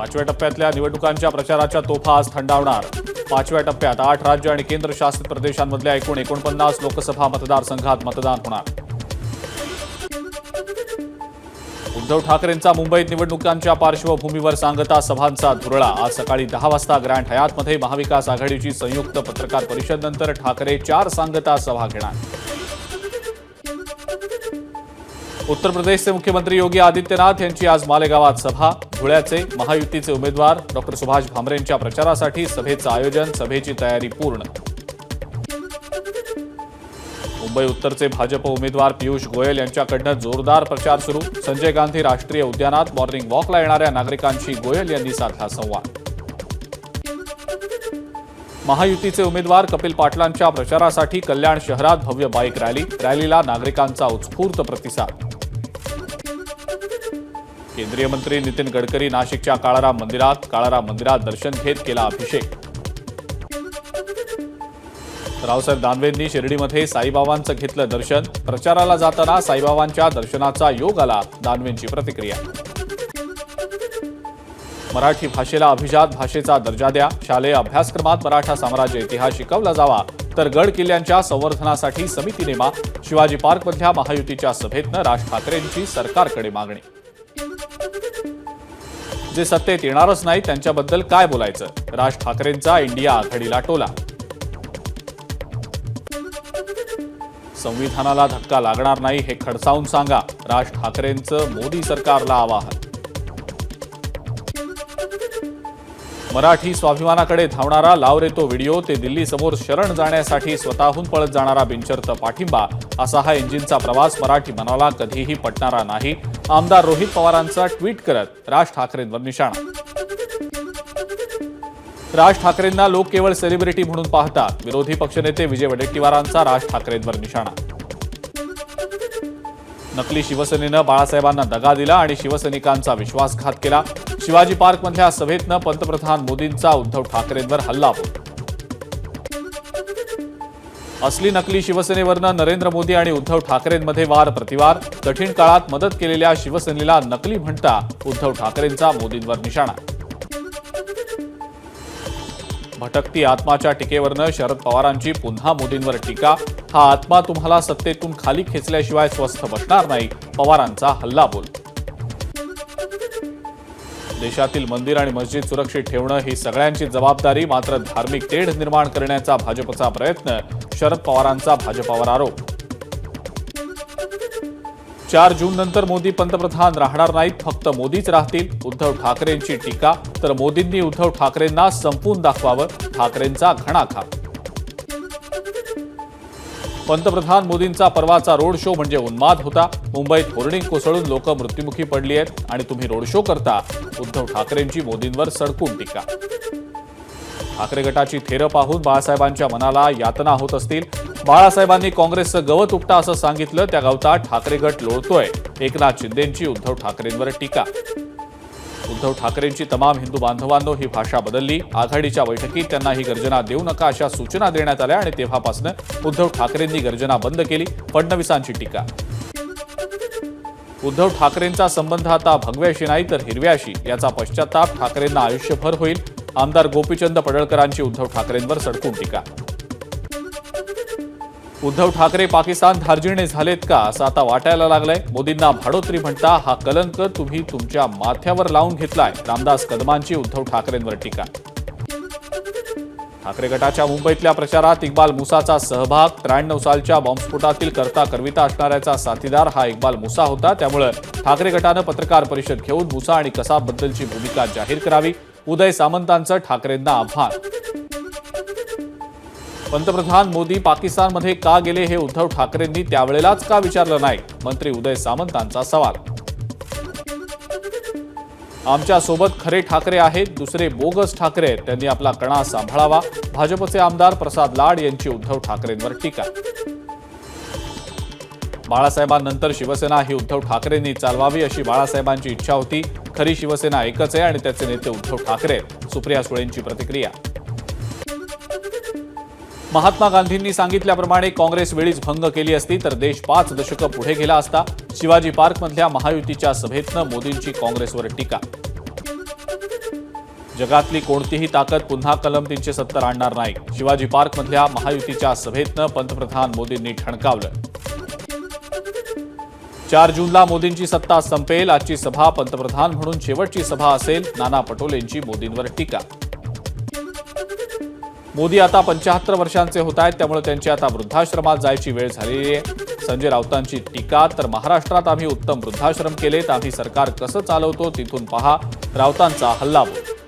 पाचव्या टप्प्यातल्या निवडणुकांच्या प्रचाराच्या तोफा आज थंडावणार. पाचव्या टप्प्यात आठ राज्य आणि केंद्रशासित प्रदेशांमधल्या एकूण एकोणपन्नास लोकसभा मतदारसंघात मतदान होणार. उद्धव ठाकरेंचा मुंबईत निवडणुकांच्या पार्श्वभूमीवर सांगता सभांचा धुरळा. आज सकाळी दहा वाजता ग्रँड हयातमध्ये महाविकास आघाडीची संयुक्त पत्रकार परिषदनंतर ठाकरे चार सांगता सभा घेणार. उत्तर प्रदेशचे मुख्यमंत्री योगी आदित्यनाथ यांची आज मालेगावात सभा. धुळ्याचे महायुतीचे उमेदवार डॉक्टर सुभाष भामरेंच्या प्रचारासाठी सभेचं आयोजन सभेची तयारी पूर्ण. मुंबई उत्तरचे भाजप उमेदवार पियुष गोयल यांच्याकडनं जोरदार प्रचार सुरू. संजय गांधी राष्ट्रीय उद्यानात मॉर्निंग वॉकला येणाऱ्या नागरिकांशी गोयल यांनी साधला संवाद. महायुतीचे उमेदवार कपिल पाटलांच्या प्रचारासाठी कल्याण शहरात भव्य बाईक रॅली. रॅलीला नागरिकांचा उत्स्फूर्त प्रतिसाद. केंद्रीय मंत्री नितीन गडकरी नाशिकच्या काळाराम मंदिरात काळाराम मंदिरात दर्शन घेत केला अभिषेक. रावसाहेब दानवेंनी शिर्डीमध्ये साईबाबांचं घेतलं दर्शन. प्रचाराला जाताना साईबाबांच्या दर्शनाचा योग आला दानवेंची प्रतिक्रिया. मराठी भाषेला अभिजात भाषेचा दर्जा द्या. शालेय अभ्यासक्रमात मराठा साम्राज्य इतिहास शिकवला जावा. तर गड किल्ल्यांच्या संवर्धनासाठी समिती नेमा. शिवाजी पार्कमधल्या महायुतीच्या सभेतनं राज ठाकरेंची सरकारकडे मागणी. जे सत्तेत येणारच नाही त्यांच्याबद्दल काय बोलायचं? राज ठाकरेंचा इंडिया आघाडीला टोला. संविधानाला धक्का लागणार नाही हे खडसावून सांगा राज ठाकरेंचं मोदी सरकारला आवाहन. मराठी स्वाभिमानाकडे धावणारा लावरे तो व्हिडिओ ते दिल्लीसमोर शरण जाण्यासाठी स्वतःहून पळत जाणारा बिनशर्त पाठिंबा असा हा इंजिनचा प्रवास मराठी मनाला कधीही पटणारा नाही. आमदार रोहित पवारांचा ट्विट करत राज ठाकरेंवर निशाणा. राज ठाकरेंना लोक केवळ सेलिब्रिटी म्हणून पाहतात. विरोधी पक्षनेते विजय वडेट्टीवारांचा राज ठाकरेंवर निशाणा. नकली शिवसेनेनं बाळासाहेबांना दगा दिला आणि शिवसैनिकांचा विश्वासघात केला. शिवाजी पार्कमधल्या सभेतनं पंतप्रधान मोदींचा उद्धव ठाकरेंवर हल्लाबोल असली नकली शिवसेनेवरनं नरेंद्र मोदी आणि उद्धव ठाकरेंमध्ये वार प्रतिवार कठीण काळात मदत केलेल्या शिवसेनेला नकली म्हणता उद्धव ठाकरेंचा मोदींवर निशाणा. भटकती आत्माच्या टीकेवरनं शरद पवारांची पुन्हा मोदींवर टीका. हा आत्मा तुम्हाला सत्तेतून खाली खेचल्याशिवाय स्वस्थ बसणार नाही पवारांचा हल्लाबोल. देशातील मंदिर आणि मस्जिद सुरक्षित ठेवणं ही सगळ्यांची जबाबदारी मात्र धार्मिक तेढ निर्माण करण्याचा भाजपचा प्रयत्न शरद पवारांचा भाजपावर आरोप. चार जून नंतर मोदी पंतप्रधान राहणार नाहीत फक्त मोदीच राहतील. उद्धव ठाकरेंची टीका तर मोदींनी उद्धव ठाकरेंना संपून दाखवावं ठाकरेंचा घणाघात. पंतप्रधान मोदींचा परवाचा रोड शो म्हणजे उन्माद होता. मुंबईत होर्डिंग कोसळून लोक मृत्युमुखी पडली आहेत आणि तुम्ही रोड शो करता. उद्धव ठाकरेंची मोदींवर सडकून टीका. ठाकरे गटाची थेरं पाहून बाळासाहेबांच्या मनाला यातना होत असतील. बाळासाहेबांनी काँग्रेसचं गवत उपटा असं सांगितलं त्या गवतात ठाकरे गट लोळतोय. एकनाथ शिंदेंची उद्धव ठाकरेंवर टीका. उद्धव ठाकरेंची तमाम हिंदू बांधवांनो ही भाषा बदलली. आघाडीच्या बैठकीत त्यांना ही गर्जना देऊ नका अशा सूचना देण्यात आल्या आणि तेव्हापासून उद्धव ठाकरेंनी गर्जना बंद केली. फडणवीसांची टीका. उद्धव ठाकरेंचा संबंध आता भगव्याशी नाही तर हिरव्याशी. याचा पश्चाताप ठाकरेंना आयुष्यभर होईल. आमदार गोपीचंद पडळकरांची उद्धव ठाकरेंवर सडकून टीका. उद्धव ठाकरे पाकिस्तान धार्जिणे झालेत का असं आता वाटायला लागलंय. मोदींना भाडोत्री म्हणता हा कलंक तुम्ही तुमच्या माथ्यावर लावून घेतलाय. रामदास कदमांची उद्धव ठाकरेंवर टीका. ठाकरे गटाच्या मुंबईतल्या प्रचारात इक्बाल मुसाचा सहभाग त्र्याण्णव सालच्या बॉम्बस्फोटातील करता करविता असणाऱ्याचा साथीदार हा इक्बाल मुसा होता. त्यामुळे ठाकरे गटानं पत्रकार परिषद घेऊन मुसा आणि कसाबबद्दलची भूमिका जाहीर करावी. उदय सामंतांचं ठाकरेंना आभार पंतप्रधान मोदी पाकिस्तानमध्ये का गेले हे उद्धव ठाकरेंनी त्यावेळेलाच का विचारलं नाही? मंत्री उदय सामंतांचा सवाल. आमच्यासोबत खरे ठाकरे आहेत दुसरे बोगस ठाकरे आहेत. त्यांनी आपला कणा सांभाळावा. भाजपचे आमदार प्रसाद लाड यांची उद्धव ठाकरेंवर टीका. बाळासाहेबांनंतर शिवसेना ही उद्धव ठाकरेंनी चालवावी अशी बाळासाहेबांची इच्छा होती. खरी शिवसेना एकच आहे आणि त्याचे नेते उद्धव ठाकरे. सुप्रिया सुळेंची प्रतिक्रिया. महात्मा गांधींनी सांगितल्याप्रमाणे काँग्रेस वेळीच भंग केली असती तर देश पाच दशकं पुढे गेला असता. शिवाजी पार्कमधल्या महायुतीच्या सभेतनं मोदींची काँग्रेसवर टीका. जगातली कोणतीही ताकद पुन्हा कलम तीनशे सत्तर आणणार नाही. शिवाजी पार्कमधल्या महायुतीच्या सभेतनं पंतप्रधान मोदींनी ठणकावलं. चार जूनला मोदींची सत्ता संपेल आजची सभा पंतप्रधान म्हणून शेवटची सभा असेल नाना पटोलेंची मोदींवर टीका. मोदी आता पंचाहत्तर वर्षांचे होत आहेत त्यामुळे त्यांची आता वृद्धाश्रमात जायची वेळ झालेली आहे. संजय राऊतांची टीका तर महाराष्ट्रात आम्ही उत्तम वृद्धाश्रम केलेत आम्ही सरकार कसं चालवतो तिथून पहा राऊतांचा हल्लाबोल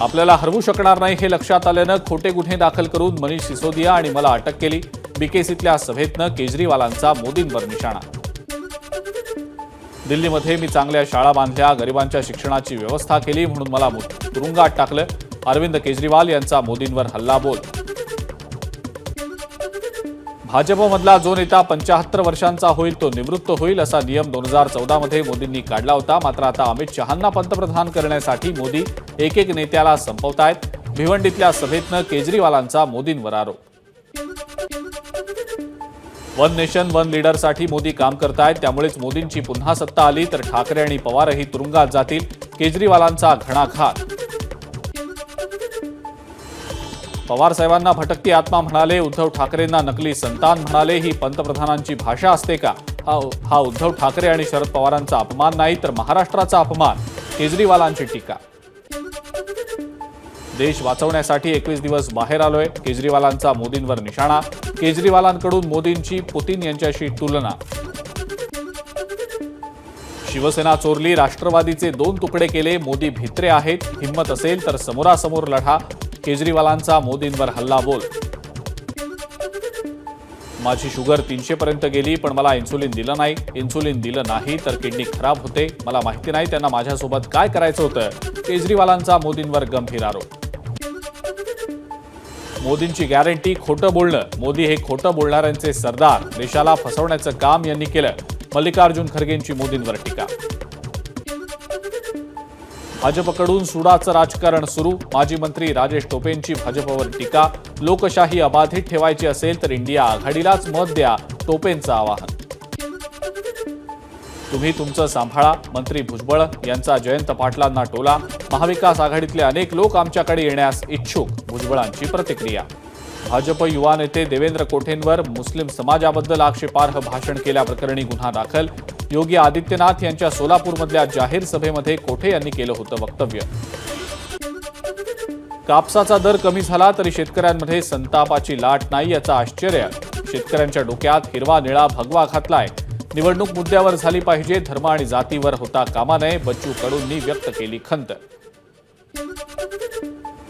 आपल्याला हरवू शकणार नाही हे लक्षात आल्यानं खोटे गुन्हे दाखल करून मनीष सिसोदिया आणि मला अटक केली. बीकेसीतल्या सभेतनं केजरीवालांचा मोदींवर निशाणा. दिल्लीमध्ये मी चांगल्या शाळा बांधल्या गरिबांच्या शिक्षणाची व्यवस्था केली म्हणून मला मु- तुरुंगात टाकलं. अरविंद केजरीवाल यांचा मोदींवर हल्लाबोल. भाजपमधला जो नेता पंचाहत्तर वर्षांचा होईल तो निवृत्त होईल असा नियम दोन हजार चौदामध्ये मोदींनी काढला होता. मात्र आता अमित शहांना पंतप्रधान करण्यासाठी मोदी एक एक नेत्याला संपवतायत. भिवंडीतल्या सभेतनं केजरीवालांचा मोदींवर आरोप. वन नेशन वन लीडरसाठी मोदी काम करतायत त्यामुळेच मोदींची पुन्हा सत्ता आली तर ठाकरे आणि पवारही तुरुंगात जातील केजरीवालांचा घणाघात पवार साहेबांना भटकती आत्मा म्हणाले उद्धव ठाकरेंना नकली संतान म्हणाले ही पंतप्रधानांची भाषा असते का? हा हा उद्धव ठाकरे आणि शरद पवारांचा अपमान नाही तर महाराष्ट्राचा अपमान. केजरीवालांची टीका. देश वाचवण्यासाठी एकवीस दिवस बाहेर आलोय केजरीवालांचा मोदींवर निशाणा. केजरीवालांकडून मोदींची पुतीन यांच्याशी तुलना. शिवसेना चोरली राष्ट्रवादीचे दोन तुकडे केले मोदी भित्रे आहेत हिंमत असेल तर समोरासमोर लढा केजरीवालांचा मोदींवर हल्ला बोल माझी शुगर तीनशेपर्यंत गेली पण मला इन्सुलिन दिलं नाही. इन्सुलिन दिलं नाही तर किडनी खराब होते. मला माहिती नाही त्यांना माझ्यासोबत काय करायचं होतं. केजरीवालांचा मोदींवर गंभीर आरोप. मोदींची गॅरंटी खोटं बोलणं. मोदी हे खोटं बोलणाऱ्यांचे सरदार. देशाला फसवण्याचं काम यांनी केलं. मल्लिकार्जुन खरगेंची मोदींवर टीका. भाजपकडून सुडाचं राजकारण सुरू. माजी मंत्री राजेश टोपेंची भाजपवर टीका. लोकशाही अबाधित ठेवायची असेल तर इंडिया आघाडीलाच मत द्या. टोपेंचं आवाहन. तुम्ही तुमचं सांभाळा. मंत्री भुजबळ यांचा जयंत पाटलांना टोला. महाविकास आघाडीतले अनेक लोक आमच्याकडे येण्यास इच्छुक भुजबळांची प्रतिक्रिया. भाजप युवा नेते देवेंद्र कोठेंवर मुस्लिम समाजाबद्दल आक्षेपार्ह भाषण केल्याप्रकरणी गुन्हा दाखल. योगी आदित्यनाथ यांच्या सोलापूरमधल्या जाहीर सभेमध्ये कोठे यांनी केलं होतं वक्तव्य? कापसाचा दर कमी झाला तरी शेतकऱ्यांमध्ये संतापाची लाट नाही याचं आश्चर्य. शेतकऱ्यांच्या डोक्यात हिरवा निळा भगवा घातलाय. निवडणूक मुद्द्यावर झाली पाहिजे. धर्म आणि जातीवर होता कामा नये बच्चू कडूंनी व्यक्त केली खंत.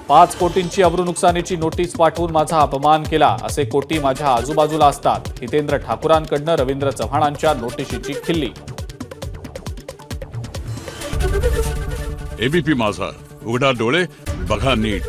पाच कोटींची अब्रुनुकसानीची नोटीस पाठवून माझा अपमान केला. असे कोटी माझ्या आजूबाजूला असतात. हितेंद्र ठाकूरांकडनं रवींद्र चव्हाणांच्या नोटिशीची खिल्ली. एबीपी माझा. उघडा डोळे बघा नीट.